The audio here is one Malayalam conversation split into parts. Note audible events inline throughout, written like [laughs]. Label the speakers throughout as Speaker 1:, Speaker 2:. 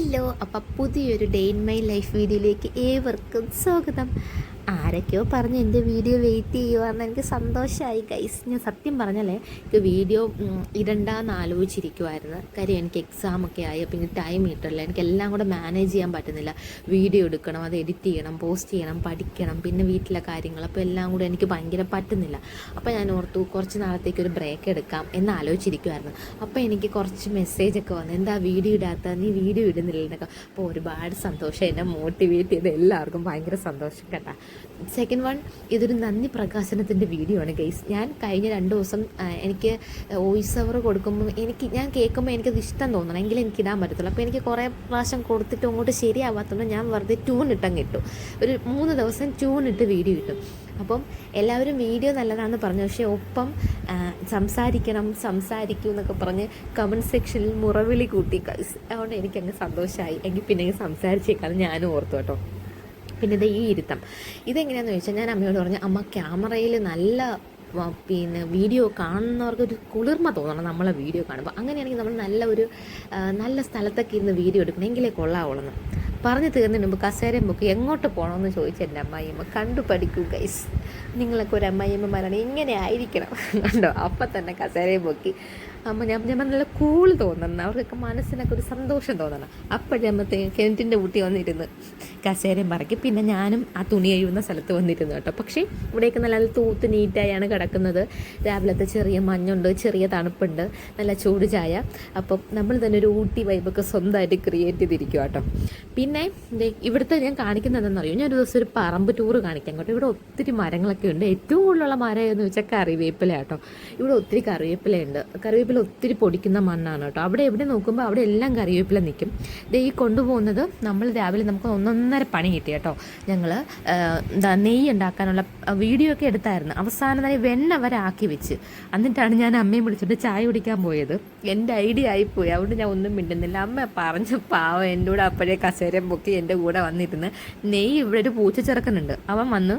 Speaker 1: ഹലോ അപ്പം പുതിയൊരു ഡേ ഇൻ മൈ ലൈഫ് വീഡിയോയിലേക്ക് ഏവർക്കും സ്വാഗതം. ആരൊക്കെയോ പറഞ്ഞ് എന്റെ വീഡിയോ വെയിറ്റ് ചെയ്യുവാന്ന് എനിക്ക് സന്തോഷമായി ഗൈസ് ഞാൻ സത്യം പറഞ്ഞാലേ എനിക്ക് വീഡിയോ ഇടണ്ടാന്ന് ആലോചിച്ചിരിക്കുമായിരുന്നു കാര്യം എനിക്ക് എക്സാം ഒക്കെ ആയി അപ്പം എനിക്ക് ടൈം കിട്ടില്ല എനിക്ക് എല്ലാം കൂടെ മാനേജ് ചെയ്യാൻ പറ്റുന്നില്ല. വീഡിയോ എടുക്കണം അത് എഡിറ്റ് ചെയ്യണം പോസ്റ്റ് ചെയ്യണം പഠിക്കണം പിന്നെ വീട്ടിലെ കാര്യങ്ങൾ അപ്പോൾ എല്ലാം കൂടെ എനിക്ക് ഭയങ്കര പറ്റുന്നില്ല. അപ്പോൾ ഞാൻ ഓർത്തു കുറച്ച് നാളത്തേക്ക് ഒരു ബ്രേക്ക് എടുക്കാം എന്ന് ആലോചിച്ചിരിക്കുമായിരുന്നു അപ്പോൾ എനിക്ക് കുറച്ച് മെസ്സേജൊക്കെ വന്നു. എന്താ വീഡിയോ ഇടാത്ത? നീ വീഡിയോ ഇടുന്നില്ല എന്നൊക്കെ. അപ്പോൾ ഒരുപാട് സന്തോഷം. എന്നെ മോട്ടിവേറ്റ് ചെയ്ത് എല്ലാവർക്കും ഭയങ്കര സന്തോഷം കേട്ടാ. സെക്കൻഡ് വൺ ഇതൊരു നന്ദി പ്രകാശനത്തിന്റെ വീഡിയോ ആണ് ഗൈസ് ഞാൻ കഴിഞ്ഞ രണ്ട് ദിവസം എനിക്ക് വോയിസ് ഓവർ കൊടുക്കുമ്പോൾ എനിക്ക് ഞാൻ കേൾക്കുമ്പോൾ എനിക്കത് ഇഷ്ടം തോന്നണം. എങ്കിലും എനിക്ക് ഇടാൻ പറ്റത്തുള്ളൂ. അപ്പോൾ എനിക്ക് കുറേ പ്രാവശ്യം കൊടുത്തിട്ട് അങ്ങോട്ട് ശരിയാവാത്തതുകൊണ്ട് ഞാൻ വെറുതെ ട്യൂൺ ഇട്ടങ്ങ് ഇട്ടു. ഒരു മൂന്ന് ദിവസം ട്യൂൺ ഇട്ട് വീഡിയോ ഇട്ടു. അപ്പം എല്ലാവരും വീഡിയോ നല്ലതാണെന്ന് പറഞ്ഞു. പക്ഷേ ഒപ്പം സംസാരിക്കണം സംസാരിക്കൂ എന്നൊക്കെ പറഞ്ഞ് കമന്റ് സെക്ഷനിൽ മുറവിളി കൂട്ടി അതുകൊണ്ട് എനിക്കങ്ങ് സന്തോഷമായി എങ്കിൽ പിന്നെ സംസാരിച്ചേക്കാന്ന് ഞാനും ഓർത്തു കേട്ടോ. പിന്നെ ഇത് ഈ ഇരുത്തം. ഇതെങ്ങനെയാണെന്ന് ചോദിച്ചാൽ ഞാൻ അമ്മയോട് പറഞ്ഞു അമ്മ ക്യാമറയിൽ നല്ല പിന്നെ വീഡിയോ കാണുന്നവർക്ക് ഒരു കുളിർമ തോന്നണം നമ്മളെ വീഡിയോ കാണുമ്പോൾ അങ്ങനെയാണെങ്കിൽ നമ്മൾ നല്ല ഒരു നല്ല സ്ഥലത്തൊക്കെ ഇരുന്ന് വീഡിയോ എടുക്കണം. എങ്കിലേ കൊള്ളാവുള്ളൂ പറഞ്ഞു തീർന്നതിന് മുമ്പ് കസേരയും ബുക്ക് എങ്ങോട്ട് പോകണമെന്ന് ചോദിച്ചു എന്റെ അമ്മായിയമ്മ കണ്ടു പഠിക്കൂ ഗൈസ് നിങ്ങളൊക്കെ ഒരു അമ്മായിയമ്മമാരാണ്. ഇങ്ങനെ ആയിരിക്കണം. [laughs] കണ്ടോ? അപ്പം തന്നെ കസേരയും പൊക്കി. അമ്മ ഞാൻ ഞാൻ നല്ല കൂൾ തോന്നണം അവർക്കൊക്കെ മനസ്സിനൊക്കെ ഒരു സന്തോഷം തോന്നണം. അപ്പോഴത്തെ കിണറ്റിന്റെ ഊട്ടി വന്നിരുന്ന്. കസേരയും പറക്കി. പിന്നെ ഞാനും ആ തുണി കഴിയുന്ന സ്ഥലത്ത് വന്നിരുന്നു കേട്ടോ. പക്ഷേ ഇവിടെയൊക്കെ നല്ല തൂത്ത് നീറ്റായാണ് കിടക്കുന്നത്. രാവിലത്തെ ചെറിയ മഞ്ഞുണ്ട് ചെറിയ തണുപ്പുണ്ട് നല്ല ചൂട് ചായ. അപ്പം നമ്മൾ തന്നെ ഒരു ഊട്ടി വൈബൊക്കെ സ്വന്തമായിട്ട് ക്രിയേറ്റ് ചെയ്തിരിക്കും കേട്ടോ. പിന്നെ ഇവിടുത്തെ ഞാൻ കാണിക്കുന്നതെന്ന് അറിയോ ഞാൻ ഒരു ദിവസം ഒരു പറമ്പ് ടൂറ് കാണിക്കാൻ കേട്ടോ. ഇവിടെ ഒത്തിരി മരങ്ങളൊക്കെ ഉണ്ട്. ഏറ്റവും കൂടുതലുള്ള മരം എന്ന് വെച്ചാൽ കറിവേപ്പില കേട്ടോ. ഇവിടെ ഒത്തിരി കറിവേപ്പിലയുണ്ട് കറിവേപ്പില ഒത്തിരി പൊടിക്കുന്ന മണ്ണാണ് കേട്ടോ. അവിടെ എവിടെ നോക്കുമ്പോൾ അവിടെ എല്ലാം കറിവേപ്പില നിൽക്കും. ഈ കൊണ്ടുപോകുന്നത് നമ്മൾ രാവിലെ നമുക്ക് ഒന്നൊന്നര പണി കിട്ടി കേട്ടോ. ഞങ്ങൾ എന്താ നെയ്യ് ഉണ്ടാക്കാനുള്ള വീഡിയോ ഒക്കെ എടുത്തായിരുന്നു. അവസാനം തന്നെ വെണ്ണ വരെ ആക്കി വെച്ച്. എന്നിട്ടാണ് ഞാൻ അമ്മയും വിളിച്ചിട്ട് ചായ കുടിക്കാൻ പോയത്. എന്റെ ഐഡിയ ആയിപ്പോയി. അതുകൊണ്ട് ഞാൻ ഒന്നും മിണ്ടുന്നില്ല. അമ്മ പറഞ്ഞ പാവം എന്റെ കൂടെ അപ്പോഴേ കസേരയും പൊക്കി എന്റെ കൂടെ വന്നിരുന്ന്. നെയ്യ് ഇവിടെ ഒരു പൂച്ച ചെറുക്കനുണ്ട് അവൻ വന്ന്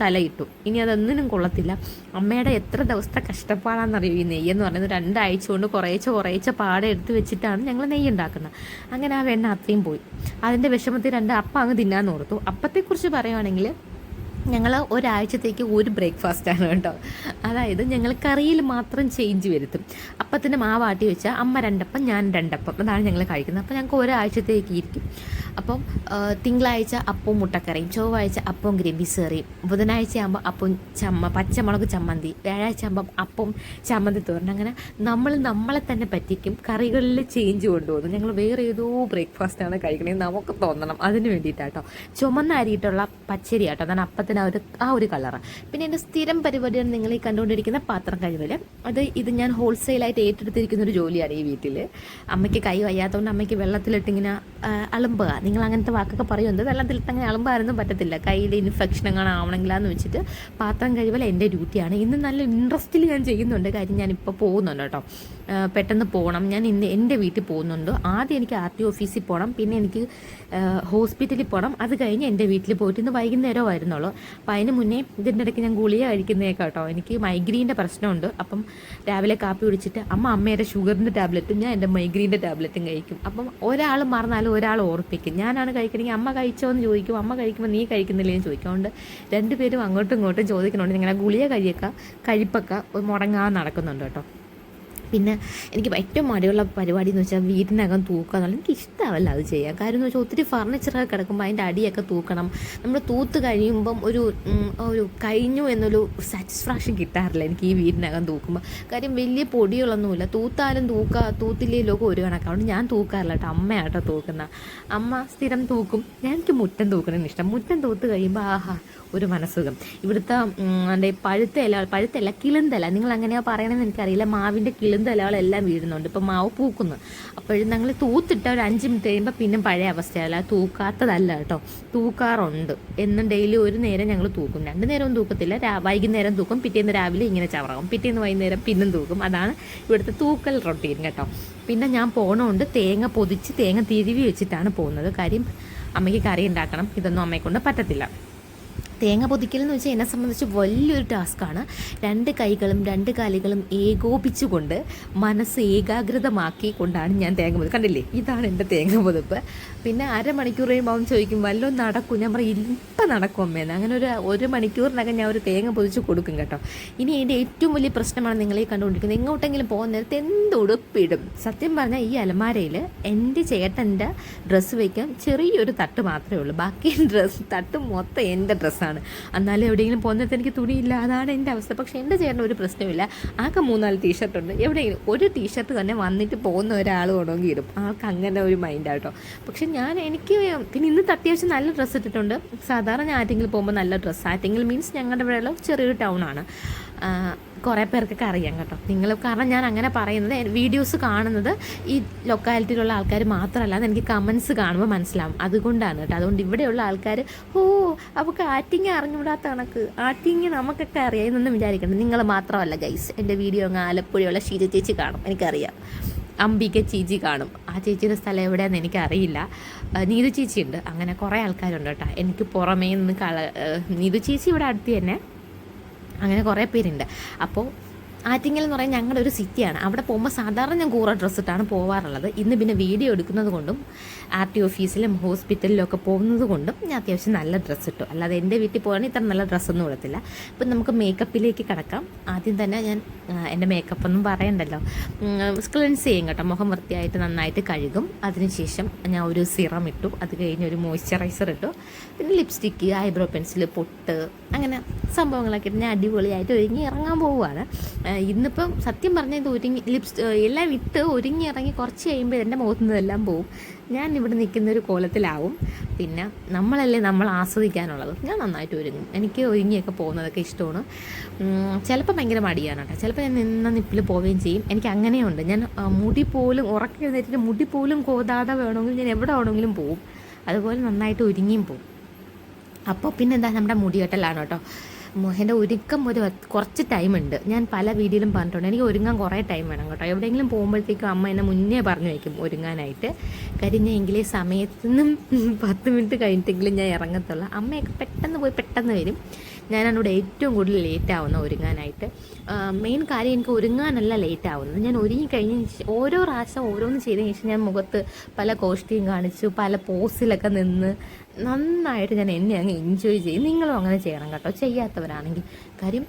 Speaker 1: തലയിട്ടു. ഇനി അതൊന്നിനും കൊള്ളത്തില്ല. അമ്മയുടെ എത്ര ദിവസത്തെ കഷ്ടപ്പാടാണെന്നറിയോ ഈ നെയ്യ് എന്ന് പറയുന്നത്? രണ്ടാഴ്ച കൊണ്ട് കുറേച്ച കുറേച്ച പാടെ എടുത്ത് വെച്ചിട്ടാണ് ഞങ്ങൾ നെയ്യ് ഉണ്ടാക്കുന്നത്. അങ്ങനെ ആ വെണ്ണ അത്രയും പോയി. അതിന്റെ വിഷമത്തിൽ രണ്ട് അപ്പം അങ്ങ് തിന്നാൻ ഓർത്തു. അപ്പത്തെക്കുറിച്ച് പറയുവാണെങ്കിൽ ഞങ്ങൾ ഒരാഴ്ചത്തേക്ക് ഒരു ബ്രേക്ക്ഫാസ്റ്റാണ് കേട്ടോ. അതായത് ഞങ്ങൾ കറിയിൽ മാത്രം ചേഞ്ച് വരുത്തും. അപ്പത്തിന്റെ മാവാട്ടി വെച്ചാൽ അമ്മ രണ്ടപ്പം ഞാൻ രണ്ടപ്പം. അതാണ് ഞങ്ങൾ കഴിക്കുന്നത്. അപ്പോൾ ഞങ്ങൾക്ക് ഒരാഴ്ചത്തേക്ക് ഇരിക്കും. അപ്പം തിങ്കളാഴ്ച അപ്പവും മുട്ടക്കറിയും ചൊവ്വാഴ്ച അപ്പവും ഗ്രേവി കറിയും ബുധനാഴ്ച ആകുമ്പോൾ അപ്പം ചമ്മ പച്ചമുളക് ചമ്മന്തി വ്യാഴാഴ്ച ആകുമ്പം അപ്പം ചമ്മന്തി തോരൻ അങ്ങനെ നമ്മൾ നമ്മളെ തന്നെ പറ്റിക്കും കറികളിൽ ചേഞ്ച് കൊണ്ടുപോകുന്നു. ഞങ്ങൾ വേറെ ഏതോ ബ്രേക്ക്ഫാസ്റ്റാണ് കഴിക്കണേ നമുക്ക് തോന്നണം. അതിന് വേണ്ടിയിട്ടാട്ടോ. ചുമന്ന അരിയിട്ടുള്ള പച്ചരി ആട്ടോ. അതാണ് അപ്പത്തിന് ആ ഒരു ആ ഒരു കളറ് പിന്നെ എന്റെ സ്ഥിരം പരിപാടിയാണ് നിങ്ങൾ ഈ കണ്ടുകൊണ്ടിരിക്കുന്ന പാത്രം കഴിവൽ അത് ഇത് ഞാൻ ഹോൾസെയിലായിട്ട് ഏറ്റെടുത്തിരിക്കുന്ന ഒരു ജോലിയാണ് ഈ വീട്ടിൽ അമ്മയ്ക്ക് കൈ വയ്യാത്തതുകൊണ്ട് അമ്മയ്ക്ക് വെള്ളത്തിലിട്ടിങ്ങനെ അളുമ്പുക നിങ്ങൾ അങ്ങനത്തെ വാക്കൊക്കെ പറയുമെന്ന് വെള്ളത്തിൽ അങ്ങനെ അളമ്പായിരുന്നു പറ്റത്തില്ല. കയ്യിൽ ഇൻഫെക്ഷൻ അങ്ങനെ വെച്ചിട്ട് പാത്രം കഴിവൽ എന്റെ ഡ്യൂട്ടിയാണ്. ഇന്ന് നല്ല ഇൻട്രസ്റ്റിൽ ഞാൻ ചെയ്യുന്നുണ്ട് കാര്യം ഞാനിപ്പോൾ പോകുന്നുണ്ട് കേട്ടോ. പെട്ടെന്ന് പോകണം ഞാൻ ഇന്ന് എന്റെ വീട്ടിൽ പോകുന്നുണ്ട്. ആദ്യം എനിക്ക് ആർ ടി ഓഫീസിൽ പോകണം പിന്നെ എനിക്ക് ഹോസ്പിറ്റലിൽ പോകണം അത് കഴിഞ്ഞ് എന്റെ വീട്ടിൽ പോയിട്ട് ഇന്ന് വൈകുന്നേരം ആയിരുന്നുള്ളൂ അപ്പോൾ അതിന് മുന്നേ ഇതിന്റെ ഇടയ്ക്ക് ഞാൻ ഗുളിക കഴിക്കുന്നതൊക്കെ കേട്ടോ. എനിക്ക് മൈഗ്രീന്റെ പ്രശ്നമുണ്ട്. അപ്പം രാവിലെ കാപ്പി കുടിച്ചിട്ട് അമ്മ അമ്മയുടെ ഷുഗറിന്റെ ടാബ്ലറ്റും ഞാൻ എന്റെ മൈഗ്രീന്റെ ടാബ്ലറ്റും കഴിക്കും. അപ്പം ഒരാൾ മറന്നാലും ഒരാൾ ഓർപ്പിക്കും. ഞാനാണ് കഴിക്കണമെങ്കിൽ അമ്മ കഴിച്ചോ എന്ന് ചോദിക്കും. അമ്മ കഴിക്കുമ്പോൾ നീ കഴിക്കുന്നില്ലേ എന്ന് ചോദിക്കും. അതുകൊണ്ട് രണ്ടുപേരും അങ്ങോട്ടും ഇങ്ങോട്ടും ചോദിക്കുന്നുണ്ട് നിങ്ങളെ ഗുളിക കഴിയൊക്കെ കഴിപ്പൊക്കെ മുടങ്ങാതെ നടക്കുന്നുണ്ട് കേട്ടോ. പിന്നെ എനിക്ക് ഏറ്റവും മടിയുള്ള പരിപാടി എന്ന് വെച്ചാൽ വീടിനകം തൂക്കുക എന്നുള്ളത് എനിക്ക് ഇഷ്ടമല്ല അത് ചെയ്യാൻ. കാര്യം എന്ന് വെച്ചാൽ ഒത്തിരി ഫർണിച്ചറൊക്കെ കിടക്കുമ്പോൾ അതിന്റെ അടിയൊക്കെ തൂക്കണം. നമ്മൾ തൂത്ത് കഴിയുമ്പം ഒരു ഒരു കഴിഞ്ഞു എന്നൊരു സാറ്റിസ്ഫാക്ഷൻ കിട്ടാറില്ല എനിക്ക് ഈ വീടിനകം തൂക്കുമ്പോൾ കാര്യം വലിയ പൊടികളൊന്നുമില്ല. തൂത്താലും തൂക്കുക തൂത്തില്ലേലൊക്കെ ഒരു കണക്കാണ് ഞാൻ തൂക്കാറില്ല കേട്ടോ. അമ്മയാട്ടോ തൂക്കുന്ന. അമ്മ സ്ഥിരം തൂക്കും. ഞാൻ എനിക്ക് മുറ്റം തൂക്കണമെന്ന് ഇഷ്ടം. മുറ്റം തൂത്ത് കഴിയുമ്പോൾ ആഹാ ഒരു മനസ്സുഖം. ഇവിടുത്തെ എന്റെ പഴുത്ത ഇല പഴുത്ത ഇല കിളുന്തല നിങ്ങൾ അങ്ങനെയാ പറയണമെന്ന് എനിക്കറിയില്ല. മാവിന്റെ കിളുന്തലകളെല്ലാം വീഴുന്നുണ്ട്. ഇപ്പം മാവ് പൂക്കുന്നു. അപ്പോഴും ഞങ്ങൾ തൂത്തിട്ട ഒരു അഞ്ച് മിനിറ്റ് കഴിയുമ്പോൾ പിന്നെ പഴയ അവസ്ഥയല്ല തൂക്കാത്തതല്ല കേട്ടോ. തൂക്കാറുണ്ട്. എന്നും ഡെയിലി ഒരു നേരം ഞങ്ങൾ തൂക്കും. രണ്ട് നേരവും തൂക്കത്തില്ല. വൈകുന്നേരം തൂക്കും. പിറ്റേന്ന് രാവിലെ ഇങ്ങനെ ചവറാകും. പിറ്റേന്ന് വൈകുന്നേരം പിന്നും തൂക്കും. അതാണ് ഇവിടുത്തെ തൂക്കൽ റൊട്ടീൻ കേട്ടോ. പിന്നെ ഞാൻ പോണോണ്ട് തേങ്ങ പൊതിച്ച് തേങ്ങ തിരുവി വെച്ചിട്ടാണ് പോകുന്നത്. കാര്യം അമ്മയ്ക്ക് കറി ഉണ്ടാക്കണം. ഇതൊന്നും അമ്മയെ കൊണ്ട് പറ്റത്തില്ല. തേങ്ങ പൊതിക്കൽ എന്ന് വെച്ചാൽ എന്നെ സംബന്ധിച്ച് വലിയൊരു ടാസ്ക്കാണ്. രണ്ട് കൈകളും രണ്ട് കാലുകളും ഏകോപിച്ചുകൊണ്ട് മനസ്സ് ഏകാഗ്രതമാക്കി കൊണ്ടാണ് ഞാൻ തേങ്ങ പൊതി കണ്ടില്ലേ? ഇതാണ് എന്റെ തേങ്ങ പൊതിപ്പ്. പിന്നെ അരമണിക്കൂർ കഴിയുമ്പോൾ അവൻ ചോദിക്കും വല്ലതും നടക്കും. ഞാൻ പറയും ഇപ്പം നടക്കും അമ്മേന്ന് അങ്ങനെ ഒരു ഒരു മണിക്കൂറിനകം ഞാൻ ഒരു തേങ്ങ പൊതിച്ച് കൊടുക്കും കേട്ടോ. ഇനി എന്റെ ഏറ്റവും വലിയ പ്രശ്നമാണ് നിങ്ങളെ കണ്ടുകൊണ്ടിരിക്കുന്നത്. എങ്ങോട്ടെങ്കിലും പോകുന്ന നേരത്തെ എന്ത് ഉടുപ്പിടും? സത്യം പറഞ്ഞാൽ ഈ അലമാരയിൽ എന്റെ ചേട്ടന്റെ ഡ്രസ്സ് വയ്ക്കാൻ ചെറിയൊരു തട്ട് മാത്രമേ ഉള്ളൂ. ബാക്കി ഡ്രസ്സ് തട്ട് മൊത്തം എന്റെ ഡ്രസ്സാണ്. എന്നാലും എവിടെയെങ്കിലും പോകുന്നിടത്ത് എനിക്ക് തുണിയില്ല. അതാണ് എന്റെ അവസ്ഥ. പക്ഷേ എന്റെ ചേട്ടന് ഒരു പ്രശ്നമില്ല ആകെ മൂന്നാൽ ടീഷർട്ട് ഉണ്ട്. എവിടെയെങ്കിലും ഒരു ടീഷർട്ട് തന്നെ വന്നിട്ട് പോകുന്ന ഒരാൾ വേണമെങ്കിൽ ഇടും. ആൾക്ക് അങ്ങനെ ഒരു മൈൻഡാട്ടോ പക്ഷെ ഞാൻ എനിക്ക് പിന്നെ ഇന്ന് അത്യാവശ്യം നല്ല ഡ്രസ്സ് ഇട്ടിട്ടുണ്ട്. സാധാരണ ഞാൻ ആറ്റെങ്കിലും പോകുമ്പോൾ നല്ല ഡ്രസ്സ് ആറ്റിങ്ങിൽ മീൻസ് ഞങ്ങളുടെ ഇവിടെയുള്ള ചെറിയൊരു ടൗൺ ആണ്. കുറേ പേർക്കൊക്കെ അറിയാം കേട്ടോ. നിങ്ങൾ കാരണം ഞാൻ അങ്ങനെ പറയുന്നത് വീഡിയോസ് കാണുന്നത് ഈ ലൊക്കാലിറ്റിയിലുള്ള ആൾക്കാർ മാത്രമല്ല എനിക്ക് കമൻസ് കാണുമ്പോൾ മനസ്സിലാവും. അതുകൊണ്ടാണ് കേട്ടോ. അതുകൊണ്ട് ഇവിടെയുള്ള ആൾക്കാർ ഓ അപ്പോൾ ആറ്റിങ് അറിഞ്ഞുകൂടാത്ത കണക്ക് ആറ്റിങ് നമുക്കൊക്കെ അറിയാം. എന്നൊന്നും വിചാരിക്കണം നിങ്ങൾ മാത്രമല്ല ഗൈസ് എന്റെ വീഡിയോ അങ്ങ് ആലപ്പുഴയുള്ള ഷീജ ചേച്ചി കാണും. എനിക്കറിയാം. അംബിക ചേച്ചി കാണും. ആ ചേച്ചിയുടെ സ്ഥലം എവിടെയാണെന്ന് എനിക്കറിയില്ല. നീതു ചേച്ചിയുണ്ട്. അങ്ങനെ കുറേ ആൾക്കാരുണ്ട് കേട്ടോ. എനിക്ക് പുറമേ നിന്ന് കള നീതു ചേച്ചി ഇവിടെ അടുത്ത് തന്നെ. അങ്ങനെ കുറേ പേരുണ്ട്. അപ്പോൾ ആറ്റിങ്ങൽ എന്ന് പറയുന്നത് ഞങ്ങളുടെ ഒരു സിറ്റിയാണ്. അവിടെ പോകുമ്പോൾ സാധാരണ ഞാൻ കൂറ ഡ്രസ്സ് ഇട്ടാണ് പോവാറുള്ളത്. ഇന്ന് പിന്നെ വീഡിയോ എടുക്കുന്നത് കൊണ്ടും ആർ ടി ഓഫീസിലും ഹോസ്പിറ്റലിലും ഒക്കെ പോകുന്നത് കൊണ്ടും ഞാൻ അത്യാവശ്യം നല്ല ഡ്രസ്സ് ഇട്ടു. അല്ലാതെ എന്റെ വീട്ടിൽ പോകാൻ ഇത്ര നല്ല ഡ്രസ്സൊന്നും ഇടത്തില്ല. ഇപ്പം നമുക്ക് മേക്കപ്പിലേക്ക് കിടക്കാം. ആദ്യം തന്നെ ഞാൻ എന്റെ മേക്കപ്പ് ഒന്നും പറയണ്ടല്ലോ. ക്ലെൻസ് ചെയ്യും കേട്ടോ. മുഖം വൃത്തിയായിട്ട് നന്നായിട്ട് കഴുകും. അതിനുശേഷം ഞാൻ ഒരു സിറം ഇട്ടു. അത് കഴിഞ്ഞ് ഒരു മോയ്സ്ചറൈസർ ഇട്ടു. പിന്നെ ലിപ്സ്റ്റിക്ക് ഐബ്രോ പെൻസിൽ പൊട്ട് അങ്ങനെ സംഭവങ്ങളൊക്കെ ഇട്ട് ഞാൻ അടിപൊളിയായിട്ട് ഒരുങ്ങി ഇറങ്ങാൻ പോവുകയാണ്. ഇന്നിപ്പം സത്യം പറഞ്ഞാൽ ഒരുങ്ങി ലിപ്സ് എല്ലാം ഇട്ട് ഒരുങ്ങി ഇറങ്ങി കുറച്ച് കഴിയുമ്പോൾ എന്റെ മുഖത്തു നിന്നെല്ലാം പോവും. ഞാൻ ഇവിടെ നിൽക്കുന്ന ഒരു കോലത്തിലാവും. പിന്നെ നമ്മളല്ലേ നമ്മൾ ആസ്വദിക്കാനുള്ളത്. ഞാൻ നന്നായിട്ട് ഒരുങ്ങും. എനിക്ക് ഒരുങ്ങിയൊക്കെ പോകുന്നതൊക്കെ ഇഷ്ടമാണ്. ചിലപ്പോൾ ഭയങ്കര മടിയാണ് കേട്ടോ. ചിലപ്പോൾ ഞാൻ നിന്ന നിപ്പിൽ പോവുകയും ചെയ്യും. എനിക്ക് അങ്ങനെയുണ്ട്. ഞാൻ മുടി പോലും ഉറക്കി എഴുന്നേറ്റിട്ട് മുടി പോലും കോതാതെ വേണമെങ്കിൽ ഞാൻ എവിടെ വേണമെങ്കിലും പോവും. അതുപോലെ നന്നായിട്ട് ഒരുങ്ങിയും പോവും. അപ്പോൾ പിന്നെന്താ നമ്മുടെ മുടികെട്ടലാണ് കേട്ടോ. എന്റെ ഒരുക്കം ഒരു കുറച്ച് ടൈമുണ്ട് ഞാൻ പല വീഡിയോയിലും പറഞ്ഞിട്ടുണ്ട്. എനിക്ക് ഒരുങ്ങാൻ കുറേ ടൈം വേണം കേട്ടോ. എവിടെയെങ്കിലും പോകുമ്പോഴത്തേക്കും അമ്മ എന്നെ മുന്നേ പറഞ്ഞു വയ്ക്കും ഒരുങ്ങാനായിട്ട്. കാര്യം ഞാൻ എങ്കിലേ സമയത്തുനിന്നും പത്ത് മിനിറ്റ് കഴിഞ്ഞിട്ടെങ്കിലും ഞാൻ ഇറങ്ങത്തുള്ളൂ. അമ്മയൊക്കെ പെട്ടെന്ന് പോയി പെട്ടെന്ന് വരും. ഞാനാണ് ഇവിടെ ഏറ്റവും കൂടുതൽ ലേറ്റ് ആവുന്ന ഒരുങ്ങാനായിട്ട്. മെയിൻ കാര്യം എനിക്ക് ഒരുങ്ങാനല്ല ലേറ്റ് ആവുന്നത്. ഞാൻ ഒരുങ്ങി കഴിഞ്ഞ ഓരോ പ്രാവശ്യം ഓരോന്ന് ചെയ്തതിന് ശേഷം ഞാൻ മുഖത്ത് പല കോഷ്ടിയും കാണിച്ചു പല പോസിലൊക്കെ നിന്ന് നന്നായിട്ട് ഞാൻ എന്നെ അങ്ങ് എൻജോയ് ചെയ്യും. നിങ്ങളും അങ്ങനെ ചെയ്യണം കേട്ടോ. ചെയ്യാത്തവരാണെങ്കിൽ. കാര്യം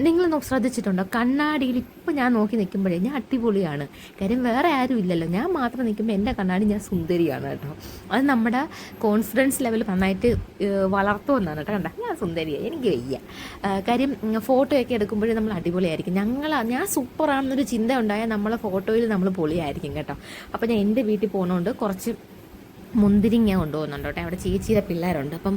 Speaker 1: നിങ്ങൾ ശ്രദ്ധിച്ചിട്ടുണ്ടോ? കണ്ണാടിയിൽ ഇപ്പം ഞാൻ നോക്കി നിൽക്കുമ്പോഴേ ഞാൻ അടിപൊളിയാണ്. കാര്യം വേറെ ആരും ഇല്ലല്ലോ. ഞാൻ മാത്രം നിൽക്കുമ്പോൾ എന്റെ കണ്ണാടി ഞാൻ സുന്ദരിയാണ് കേട്ടോ. അത് നമ്മുടെ കോൺഫിഡൻസ് ലെവൽ നന്നായിട്ട് വളർത്തുമെന്നാണ് കേട്ടോ. കണ്ട? ഞാൻ സുന്ദരിയാണ് എനിക്ക് വയ്യ. കാര്യം ഫോട്ടോയൊക്കെ എടുക്കുമ്പോഴേ നമ്മൾ അടിപൊളിയായിരിക്കും. ഞങ്ങൾ ഞാൻ സൂപ്പറാണെന്നൊരു ചിന്ത ഉണ്ടായാൽ നമ്മളെ ഫോട്ടോയിൽ നമ്മൾ പൊളിയായിരിക്കും കേട്ടോ. അപ്പോൾ ഞാൻ എന്റെ വീട്ടിൽ പോകുന്നതുകൊണ്ട് കുറച്ച് മുന്തിരിങ്ങ കൊണ്ടുപോകുന്നുണ്ട് കേട്ടോ. അവിടെ ചേച്ചിയുടെ പിള്ളേരുണ്ട്. അപ്പം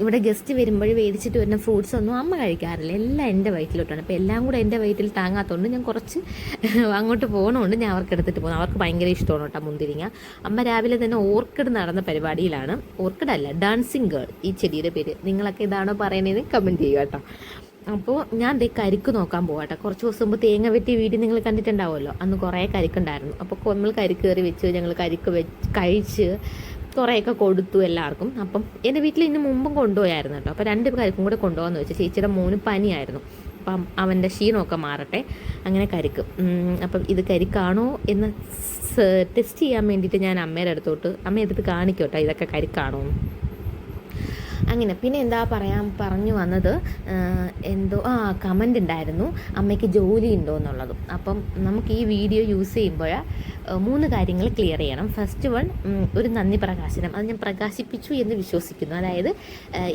Speaker 1: ഇവിടെ ഗസ്റ്റ് വരുമ്പോൾ മേടിച്ചിട്ട് വരുന്ന ഫ്രൂട്ട്സ് ഒന്നും അമ്മ കഴിക്കാറില്ല. എല്ലാം എന്റെ വയറ്റിലോട്ടാണ്. അപ്പോൾ എല്ലാം കൂടെ എന്റെ വയറ്റിൽ താങ്ങാത്തതുകൊണ്ട് ഞാൻ കുറച്ച് [laughs] അങ്ങോട്ട് പോകണമുണ്ട് ഞാൻ അവർക്ക് എടുത്തിട്ട് പോകുന്നു. അവർക്ക് ഭയങ്കര ഇഷ്ടമാണ് കേട്ടോ മുന്തിരിങ്ങ. അമ്മ രാവിലെ തന്നെ ഓർക്കിഡ് നടന്ന പരിപാടിയിലാണ്. ഓർക്കിഡ് അല്ല ഡാൻസിങ് ഗേൾ ഈ ചെടിയുടെ പേര്. നിങ്ങളൊക്കെ ഇതാണോ പറയുന്നത് കമന്റ് ചെയ്യുക കേട്ടോ. അപ്പോൾ ഞാൻ ദേ കരിക്ക് നോക്കാൻ പോകട്ടെ കുറച്ച് ദിവസം മുമ്പ് തേങ്ങ വെട്ടി വീഡിയോ നിങ്ങൾ കണ്ടിട്ടുണ്ടാവുമല്ലോ? അന്ന് കുറേ കരിക്കുണ്ടായിരുന്നു. അപ്പോൾ നമ്മൾ കരിക്ക് കയറി വെച്ച് ഞങ്ങൾ കരിക്ക് വെച്ച് കഴിച്ച് കുറേയൊക്കെ കൊടുത്തു എല്ലാവർക്കും. അപ്പം എന്റെ വീട്ടിൽ ഇന്ന് മുമ്പും കൊണ്ടുപോയായിരുന്നു കേട്ടോ. അപ്പോൾ രണ്ട് കരിക്കും കൂടെ കൊണ്ടുപോകാമെന്ന് വെച്ചാൽ ചേച്ചിയുടെ മോന് പനിയായിരുന്നു. അപ്പം അവന്റെ ക്ഷീണമൊക്കെ മാറട്ടെ. അങ്ങനെ കരിക്ക്. അപ്പം ഇത് കരിക്കാണോ എന്ന് ടെസ്റ്റ് ചെയ്യാൻ വേണ്ടിയിട്ട് ഞാൻ അമ്മയുടെ അടുത്തോട്ട് അമ്മ എടുത്ത് കാണിക്കോട്ടെ ഇതൊക്കെ കരിക്കാണോ എന്ന്. അങ്ങനെ. പിന്നെ എന്താ പറയാൻ പറഞ്ഞു വന്നത്? എന്തോ ആ കമന്റ് ഉണ്ടായിരുന്നു. അമ്മയ്ക്ക് ജോലി ഉണ്ടോ എന്നുള്ളത്. അപ്പം നമുക്ക് ഈ വീഡിയോ യൂസ് ചെയ്യുമ്പോൾ മൂന്ന് കാര്യങ്ങൾ ക്ലിയർ ചെയ്യണം. ഫസ്റ്റ് വൺ ഒരു നന്ദി പ്രകാശനം. അത് ഞാൻ പ്രകാശിപ്പിച്ചു എന്ന് വിശ്വസിക്കുന്നു. അതായത്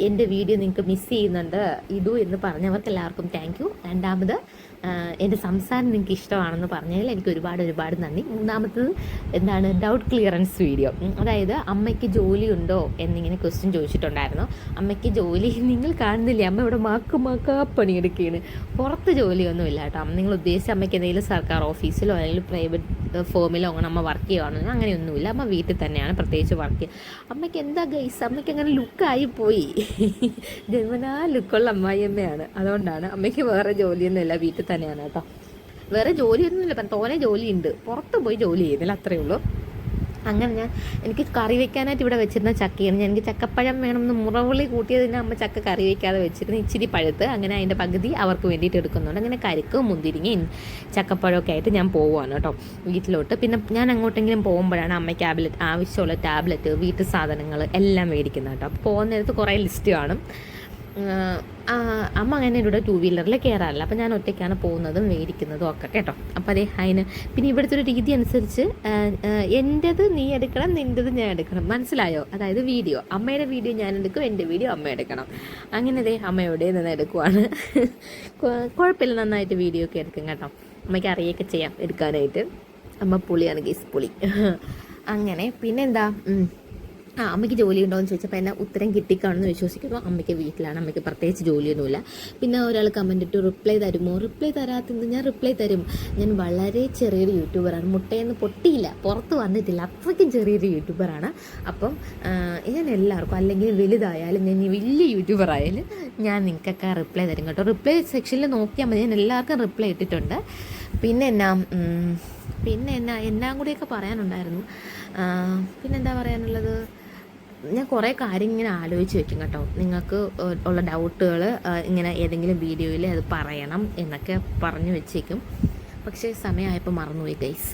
Speaker 1: എന്റെ വീഡിയോ നിങ്ങൾക്ക് മിസ് ചെയ്യുന്നുണ്ട് ഇതു എന്ന് പറഞ്ഞവർക്ക് എല്ലാവർക്കും താങ്ക് യു രണ്ടാമത് എന്റെ സംസാരം നിങ്ങൾക്ക് ഇഷ്ടമാണെന്ന് പറഞ്ഞതിൽ എനിക്ക് ഒരുപാട് ഒരുപാട് നന്ദി. മൂന്നാമത്തത് എന്താണ് ഡൗട്ട് ക്ലിയറൻസ് വീഡിയോ അതായത് അമ്മയ്ക്ക് ജോലി ഉണ്ടോ എന്നിങ്ങനെ ക്വസ്റ്റ്യൻ ചോദിച്ചിട്ടുണ്ടായിരുന്നു. അമ്മയ്ക്ക് ജോലി നിങ്ങൾ കാണുന്നില്ലേ? അമ്മ ഇവിടെ മാക്ക് മാക്കാ പണിയെടുക്കുകയാണ് പുറത്ത് ജോലിയൊന്നുമില്ല കേട്ടോ. നിങ്ങൾ ഉദ്ദേശിച്ച അമ്മയ്ക്ക് എന്തെങ്കിലും സർക്കാർ ഓഫീസിലോ അല്ലെങ്കിൽ പ്രൈവറ്റ് ഫേമിലോ അങ്ങനെ അമ്മ വർക്ക് ചെയ്യുകയാണെന്ന് അങ്ങനെയൊന്നുമില്ല. അമ്മ വീട്ടിൽ തന്നെയാണ് പ്രത്യേകിച്ച് വർക്ക് ചെയ്യുക. അമ്മയ്ക്ക് എന്താ ഗൈസ് അമ്മയ്ക്ക് അങ്ങനെ ലുക്കായി പോയി ജന്മനാ ലുക്കുള്ള അമ്മായിയമ്മയാണ്. അതുകൊണ്ടാണ് അമ്മയ്ക്ക് വേറെ ജോലിയൊന്നുമില്ല. വീട്ടിൽ തന്നെയാണ് കേട്ടോ. വേറെ ജോലിയൊന്നുമില്ല. ഇപ്പം തോനെ ജോലിയുണ്ട്. പുറത്ത് പോയി ജോലി ചെയ്യുന്നില്ല അത്രയേ ഉള്ളൂ. അങ്ങനെ ഞാൻ എനിക്ക് കറി വെക്കാനായിട്ട് ഇവിടെ വെച്ചിരുന്ന ചക്കയാണ്. ഞാൻ എനിക്ക് ചക്കപ്പഴം വേണമെന്ന് മുറവിളി കൂട്ടിയതിന് അമ്മ ചക്ക കറി വെക്കാതെ വെച്ചിരുന്നു. ഇച്ചിരി പഴുത്ത്. അങ്ങനെ അതിന്റെ പകുതി അവർക്ക് വേണ്ടിയിട്ട് എടുക്കുന്നുണ്ട്. അങ്ങനെ കരിക്ക് മുന്തിരിങ്ങയും ചക്കപ്പഴമൊക്കെ ആയിട്ട് ഞാൻ പോവുകയാണ് കേട്ടോ വീട്ടിലോട്ട്. പിന്നെ ഞാൻ അങ്ങോട്ടെങ്കിലും പോകുമ്പോഴാണ് അമ്മ ടാബ്ലറ്റ് ആവശ്യമുള്ള ടാബ്ലറ്റ് വീട്ടു സാധനങ്ങൾ എല്ലാം മേടിക്കുന്നത് കേട്ടോ. അപ്പോൾ പോകുന്ന നേരത്ത് കുറേ ലിസ്റ്റ് കാണും. അമ്മ അങ്ങനെ ഇവിടെ ടൂ വീലറിൽ കയറാറില്ല അപ്പം ഞാൻ ഒറ്റയ്ക്കാണ് പോകുന്നതും മേടിക്കുന്നതും ഒക്കെ കേട്ടോ. അപ്പം അതെ അതിന് പിന്നെ ഇവിടുത്തെ ഒരു രീതി അനുസരിച്ച് എന്റെത് നീ എടുക്കണം നിന്റെത് ഞാൻ എടുക്കണം. മനസ്സിലായോ? അതായത് വീഡിയോ. അമ്മയുടെ വീഡിയോ ഞാൻ എടുക്കും എന്റെ വീഡിയോ അമ്മ എടുക്കണം. അങ്ങനെ അതെ അമ്മയോടെ നിന്ന് എടുക്കുവാണ്. കുഴപ്പമില്ല നന്നായിട്ട് വീഡിയോ ഒക്കെ എടുക്കും കേട്ടോ. അമ്മയ്ക്ക് അറിയൊക്കെ ചെയ്യാം എടുക്കാനായിട്ട്. അമ്മ പുളിയാണ് ഗീസ് പുളി. [laughs] അങ്ങനെ പിന്നെന്താ. ആ അമ്മയ്ക്ക് ജോലി ഉണ്ടോ എന്ന് ചോദിച്ചപ്പോൾ എന്നെ ഉത്തരം കിട്ടിക്കാണെന്ന് വിശ്വസിക്കുന്നു. അമ്മയ്ക്ക് വീട്ടിലാണ് അമ്മയ്ക്ക് പ്രത്യേകിച്ച് ജോലിയൊന്നുമില്ല. പിന്നെ ഒരാൾ കമന്റ് ഇട്ട് റിപ്ലൈ തരുമോ? റിപ്ലൈ തരാത്തത് ഞാൻ റിപ്ലൈ തരും. ഞാൻ വളരെ ചെറിയൊരു യൂട്യൂബറാണ് മുട്ടയെന്ന് പൊട്ടിയില്ല. പുറത്ത് വന്നിട്ടില്ല. അത്രയ്ക്കും ചെറിയൊരു യൂട്യൂബറാണ് അപ്പം ഞാൻ എല്ലാവർക്കും അല്ലെങ്കിൽ വലുതായാലും ഞാൻ വലിയ യൂട്യൂബർ ആയാലും ഞാൻ നിങ്ങൾക്കൊക്കെ റിപ്ലൈ തരും കേട്ടോ. റിപ്ലൈ സെക്ഷനിൽ നോക്കിയാൽ മതി. ഞാൻ എല്ലാവർക്കും റിപ്ലൈ ഇട്ടിട്ടുണ്ട്. പിന്നെ എന്നാ പിന്നെ എന്നാ എന്നാ കൂടിയൊക്കെ പറയാനുണ്ടായിരുന്നു. പിന്നെന്താ പറയാനുള്ളത്? ഞാൻ കുറേ കാര്യം ഇങ്ങനെ ആലോചിച്ച് വെക്കും കേട്ടോ. നിങ്ങൾക്ക് ഉള്ള ഡൗട്ടുകൾ ഇങ്ങനെ ഏതെങ്കിലും വീഡിയോയിൽ അത് പറയണം എന്നൊക്കെ പറഞ്ഞു വെച്ചേക്കും. പക്ഷേ സമയമായപ്പോൾ മറന്നുപോയി ഗൈസ്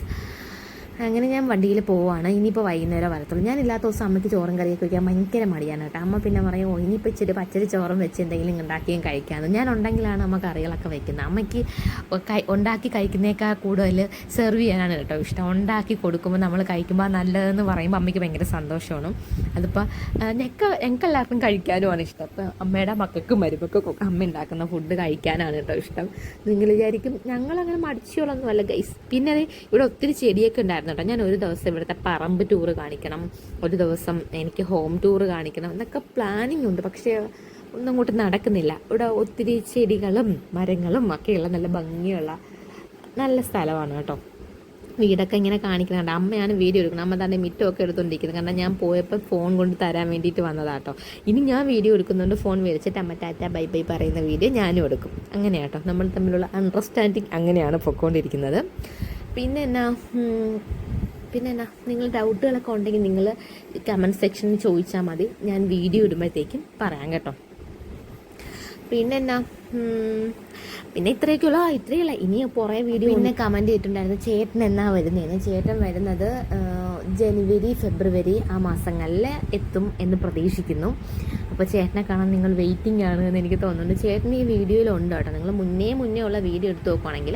Speaker 1: അങ്ങനെ ഞാൻ വണ്ടിയിൽ പോവാണ്. ഇനിയിപ്പോൾ വൈകുന്നേരം വരത്തുള്ളൂ. ഞാൻ ഇല്ലാത്ത ദിവസം അമ്മയ്ക്ക് ചോറും കറിയൊക്കെ വയ്ക്കാൻ ഭയങ്കര മടിയാണ് കേട്ടോ. അമ്മ പിന്നെ പറയും ഓ ഇനിയിപ്പോൾ ഇച്ചിരി പച്ചരി ചോറും വെച്ച് എന്തെങ്കിലും ഉണ്ടാക്കിയും കഴിക്കാമെന്ന് ഞാൻ ഉണ്ടെങ്കിലാണ് അമ്മ കറികളൊക്കെ വയ്ക്കുന്നത് അമ്മയ്ക്ക് ഉണ്ടാക്കി കഴിക്കുന്നേക്കാൾ കൂടുതൽ സെർവ് ചെയ്യാനാണ് കേട്ടോ ഇഷ്ടം. ഉണ്ടാക്കി കൊടുക്കുമ്പോൾ നമ്മൾ കഴിക്കുമ്പോൾ നല്ലതെന്ന് പറയുമ്പോൾ അമ്മയ്ക്ക് ഭയങ്കര സന്തോഷമാണ്. അതിപ്പോൾ ഞങ്ങൾക്ക് ഞങ്ങൾക്ക് എല്ലാവർക്കും കഴിക്കാനുമാണ് ഇഷ്ടം. അപ്പോൾ അമ്മയുടെ മക്കൾക്കും മരുമക്കും അമ്മ ഉണ്ടാക്കുന്ന ഫുഡ് കഴിക്കാനാണ് കേട്ടോ ഇഷ്ടം. നിങ്ങൾ വിചാരിക്കും ഞങ്ങളങ്ങനെ മടിച്ചോളൊന്നുമല്ല ഗൈസ് പിന്നെ ഇവിടെ ഒത്തിരി ചെടിയൊക്കെ ഉണ്ടായിരുന്നു. കേട്ടോ ഞാൻ ഒരു ദിവസം ഇവിടുത്തെ പറമ്പ് ടൂറ് കാണിക്കണം. ഒരു ദിവസം എനിക്ക് ഹോം ടൂറ് കാണിക്കണം. എന്നൊക്കെ പ്ലാനിങ് ഉണ്ട്. പക്ഷേ ഒന്നും അങ്ങോട്ട് നടക്കുന്നില്ല. ഇവിടെ ഒത്തിരി ചെടികളും മരങ്ങളും ഒക്കെയുള്ള നല്ല ഭംഗിയുള്ള നല്ല സ്ഥലമാണ് കേട്ടോ. വീടൊക്കെ ഇങ്ങനെ കാണിക്കുന്നുണ്ട്. അമ്മയാണ് വീഡിയോ എടുക്കുന്നത്. അമ്മ തന്നെ മിറ്റമൊക്കെ എടുത്തുകൊണ്ടിരിക്കുന്നത് കാരണം ഞാൻ പോയപ്പോൾ ഫോൺ കൊണ്ട് തരാൻ വേണ്ടിയിട്ട് വന്നതാട്ടോ ഇനി ഞാൻ വീഡിയോ എടുക്കുന്നുണ്ട്. ഫോൺ മേടിച്ചിട്ട് അമ്മ ടാറ്റ ബൈ ബൈ പറയുന്ന വീഡിയോ ഞാനും എടുക്കും. അങ്ങനെയാട്ടോ നമ്മൾ തമ്മിലുള്ള അണ്ടർസ്റ്റാൻഡിങ് അങ്ങനെയാണ് പൊയ്ക്കൊണ്ടിരിക്കുന്നത് പിന്നെ എന്നാ പിന്നെ എന്നാ നിങ്ങൾ ഡൗട്ടുകളൊക്കെ ഉണ്ടെങ്കിൽ നിങ്ങൾ കമന്റ് സെക്ഷനിൽ ചോദിച്ചാൽ മതി. ഞാൻ വീഡിയോ ഇടുമ്പോഴത്തേക്കും പറയാം കേട്ടോ. പിന്നെ എന്നാ പിന്നെ ഇത്രയൊക്കെയുള്ള. ആ, ഇത്രയുള്ള ഇനി കുറേ വീഡിയോ പിന്നെ കമന്റ് ചെയ്തിട്ടുണ്ടായിരുന്നു. ചേട്ടൻ എന്നാ വരുന്നതെന്ന് ചേട്ടൻ വരുന്നത് ജനുവരി ഫെബ്രുവരി ആ മാസങ്ങളിൽ എത്തും എന്ന് പ്രതീക്ഷിക്കുന്നു. അപ്പോൾ ചേട്ടനെ കാണാൻ നിങ്ങൾ വെയിറ്റിംഗ് ആണ് എന്ന് എനിക്ക് തോന്നുന്നുണ്ട്. ചേട്ടൻ ഈ വീഡിയോയിലുണ്ട് കേട്ടോ നിങ്ങൾ മുന്നേ മുന്നേ ഉള്ള വീഡിയോ എടുത്ത് നോക്കുവാണെങ്കിൽ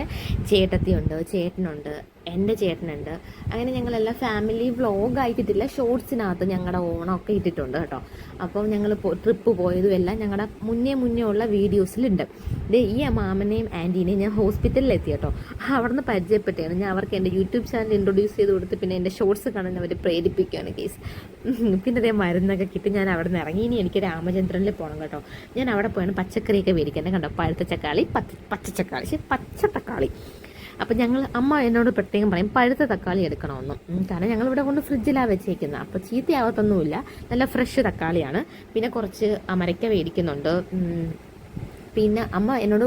Speaker 1: ചേട്ടത്തിയുണ്ട് ചേട്ടനുണ്ട്. എന്റെ ചേട്ടനുണ്ട്. അങ്ങനെ ഞങ്ങളെല്ലാം ഫാമിലി വ്ളോഗ് ആയിട്ടിട്ടില്ല ഷോർട്സിനകത്ത് ഞങ്ങളുടെ ഓണമൊക്കെ ഇട്ടിട്ടുണ്ട് കേട്ടോ. അപ്പോൾ ഞങ്ങൾ ട്രിപ്പ് പോയതും എല്ലാം ഞങ്ങളുടെ മുന്നേ മുന്നേ ഉള്ള വീഡിയോസിലുണ്ട്. ദേ ഈ മാമനെയും ആന്റീനെയും ഞാൻ ഹോസ്പിറ്റലിൽ എത്തി കേട്ടോ. അവിടുന്ന് പരിചയപ്പെട്ടാണ്. ഞാൻ അവർക്ക് എന്റെ യൂട്യൂബ് ചാനൽ ഇൻട്രൊഡ്യൂസ് ചെയ്ത് കൊടുത്ത് പിന്നെ എന്റെ ഷോർട്സ് കാണാൻ അവർ പ്രേരിപ്പിക്കുകയാണ് കേസ് പിന്നെ അതേ മരുന്നൊക്കെ കിട്ടി. ഞാൻ അവിടെ നിന്ന് ഇറങ്ങി. ഇനി എനിക്ക് രാമചന്ദ്രനിൽ പോകണം കേട്ടോ. ഞാൻ അവിടെ പോയാണ് പച്ചക്കറിയൊക്കെ മേടിക്കുന്നത് കണ്ടോ? പഴുത്ത ചക്കാളി പച്ച പച്ച ചക്കാളി. പച്ച തക്കാളി. അപ്പം ഞങ്ങൾ അമ്മ എന്നോട് പ്രത്യേകം പറയും പഴുത്ത തക്കാളി എടുക്കണമെന്നും. കാരണം ഞങ്ങൾ ഇവിടെ കൊണ്ട് ഫ്രിഡ്ജിലാണ് വെച്ചേക്കുന്നത് അപ്പോൾ ചീത്തയാവത്തൊന്നുമില്ല. നല്ല ഫ്രഷ് തക്കാളിയാണ്. പിന്നെ കുറച്ച് അമരയ്ക്ക വേടിക്കുന്നുണ്ട്. പിന്നെ അമ്മ എന്നോട്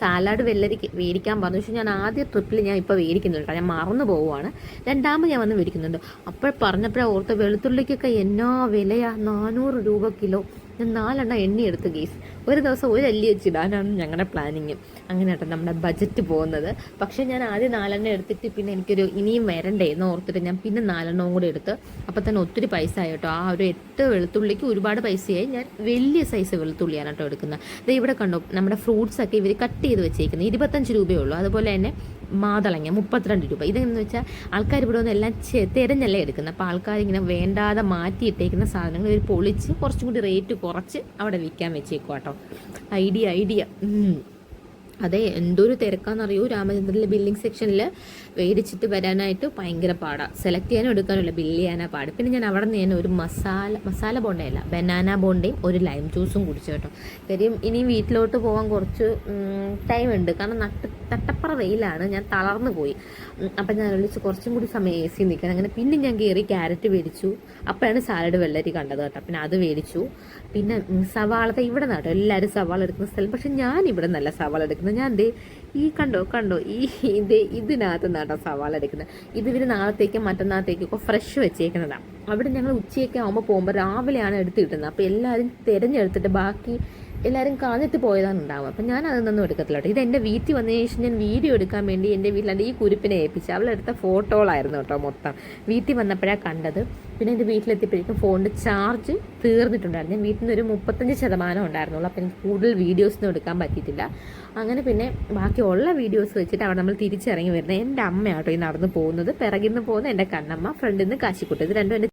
Speaker 1: സാലാഡ് വെള്ളരിക്ക് വേടിക്കാൻ പറഞ്ഞു. പക്ഷേ ഞാൻ ആദ്യ ട്രിപ്പിൽ ഞാൻ ഇപ്പോൾ വേടിക്കുന്നുണ്ട്. ഞാൻ മറന്നു പോവുകയാണ് രണ്ടാമത് ഞാൻ വന്ന് വേടിക്കുന്നുണ്ട്. അപ്പോൾ പറഞ്ഞപ്പോഴാണ് ഓർത്ത് വെളുത്തുള്ളിക്കൊക്കെ എന്നാ വിലയാ? നാനൂറ് രൂപ കിലോ. ഞാൻ നാലെണ്ണം എണ്ണി എടുത്ത് ഗീസ്. ഒരു ദിവസം ഒരു അല്ലി വെച്ചിടാനാണ് ഞങ്ങളുടെ പ്ലാനിങ് അങ്ങനെ കേട്ടോ നമ്മുടെ ബജറ്റ് പോകുന്നത്. പക്ഷേ ഞാൻ ആദ്യം നാലെണ്ണം എടുത്തിട്ട് പിന്നെ എനിക്കൊരു ഇനിയും വരണ്ടേ എന്ന് ഓർത്തിട്ട് ഞാൻ പിന്നെ നാലെണ്ണവും കൂടി എടുത്ത് അപ്പം തന്നെ ഒത്തിരി പൈസ ആയിട്ടോ ആ ഒരു എട്ട് വെളുത്തുള്ളിക്ക് ഒരുപാട് പൈസയായി ഞാൻ വലിയ സൈസ് വെളുത്തുള്ളിയാണ് കേട്ടോ എടുക്കുന്നത്. ദേ ഇവിടെ കണ്ടു നമ്മുടെ ഫ്രൂട്ട്സൊക്കെ ഇവർ കട്ട് ചെയ്ത് വെച്ചേക്കുന്നത് ഇരുപത്തഞ്ച് രൂപയേ ഉള്ളൂ. അതുപോലെ തന്നെ മാതളങ്ങ മുപ്പത്തിരണ്ട് രൂപ. ഇതെന്ന് വെച്ചാൽ ആൾക്കാർ ഇവിടെ വന്ന് എല്ലാം തിരഞ്ഞല്ലേ എടുക്കുന്നത്. അപ്പോൾ ആൾക്കാർ ഇങ്ങനെ വേണ്ടാതെ മാറ്റിയിട്ടേക്കുന്ന സാധനങ്ങൾ ഇവർ പൊളിച്ച് കുറച്ചും കൂടി റേറ്റ് കുറച്ച് അവിടെ വിൽക്കാൻ വെച്ചേക്കും കേട്ടോ ഐഡിയ ഐഡിയ. അതെ എന്തൊരു തിരക്കാണെന്നറിയോ രാമചന്ദ്രന്റെ ബില്ലിംഗ് സെക്ഷനിൽ മേടിച്ചിട്ട് വരാനായിട്ട് ഭയങ്കര പാടാണ് സെലക്ട് ചെയ്യാനും എടുക്കാനുമില്ല ബില്ല് ചെയ്യാനാ പാട്. പിന്നെ ഞാൻ അവിടെ നിന്ന് ഞാൻ ഒരു മസാല മസാല ബോണ്ടയല്ല. ബനാന ബോണ്ടയും ഒരു ലൈം ജ്യൂസും കുടിച്ചു കേട്ടോ. കാര്യം ഇനി വീട്ടിലോട്ട് പോകാൻ കുറച്ച് ടൈം ഉണ്ട്. കാരണം നട്ട് തട്ടപ്പറ വെയിലാണ്. ഞാൻ തളർന്നു പോയി. അപ്പം ഞാൻ വിളിച്ച് കുറച്ചും കൂടി സമയം എ സി നിൽക്കാൻ അങ്ങനെ പിന്നെ ഞാൻ കയറി ക്യാരറ്റ് മേടിച്ചു അപ്പോഴാണ് സാലഡ് വെള്ളരി കണ്ടത് കേട്ടോ. പിന്നെ അത് മേടിച്ചു പിന്നെ സവാളത്തെ ഇവിടെ നട്ടോ എല്ലാവരും സവാള എടുക്കുന്ന സ്ഥലം. പക്ഷെ ഞാൻ ഇവിടെ നല്ല സവാള എടുക്കുന്നത്. ഞാൻ ദേ ഈ കണ്ടോ കണ്ടോ ഈ ഇത് ഇതിനകത്ത് നിന്നാട്ടോ സവാള എടുക്കുന്നത്. ഇത് ഇവർ നാളത്തേക്കും മറ്റന്നാളത്തേക്കും ഒക്കെ ഫ്രഷ് വെച്ചേക്കുന്നതാണ് അവിടെ ഞങ്ങൾ ഉച്ചയൊക്കെ ആകുമ്പോൾ പോകുമ്പോൾ രാവിലെയാണ് എടുത്ത് കിട്ടുന്നത് അപ്പോൾ എല്ലാവരും തിരഞ്ഞെടുത്തിട്ട് ബാക്കി എല്ലാവരും കളഞ്ഞിട്ട് പോയതാണ് ഉണ്ടാവുക. അപ്പം ഞാൻ അതൊന്നും എടുക്കത്തില്ല ഇത് എന്റെ വീട്ടിൽ വന്നതിന് ശേഷം ഞാൻ വീഡിയോ എടുക്കാൻ വേണ്ടി എന്റെ വീട്ടിലാണ്ട് ഈ കുരുപ്പിനെ ഏൽപ്പിച്ചു. അവളെടുത്ത ഫോട്ടോകളായിരുന്നു കേട്ടോ മൊത്തം. വീട്ടിൽ വന്നപ്പോഴാണ് കണ്ടത്. പിന്നെ എന്റെ വീട്ടിലെത്തിയപ്പോഴേക്കും ഫോണിന്റെ ചാർജ് തീർന്നിട്ടുണ്ടായിരുന്നു. ഞാൻ വീട്ടിൽ നിന്ന് ഒരു മുപ്പത്തഞ്ച് ശതമാനം ഉണ്ടായിരുന്നുള്ളൂ. അപ്പം എനിക്ക് കൂടുതൽ വീഡിയോസൊന്നും എടുക്കാൻ പറ്റിയിട്ടില്ല. അങ്ങനെ പിന്നെ ബാക്കിയുള്ള വീഡിയോസ് വെച്ചിട്ട് അവിടെ നമ്മൾ തിരിച്ചിറങ്ങി വരുന്നത് എന്റെ അമ്മയാട്ടോ ഈ നടന്നു പോകുന്നത്. പിറകിൽ നിന്ന് പോകുന്ന എന്റെ കണ്ണമ്മ ഫ്രണ്ടിൽ നിന്ന് കാശിക്കുട്ടി. ഇത് രണ്ടും എന്റെ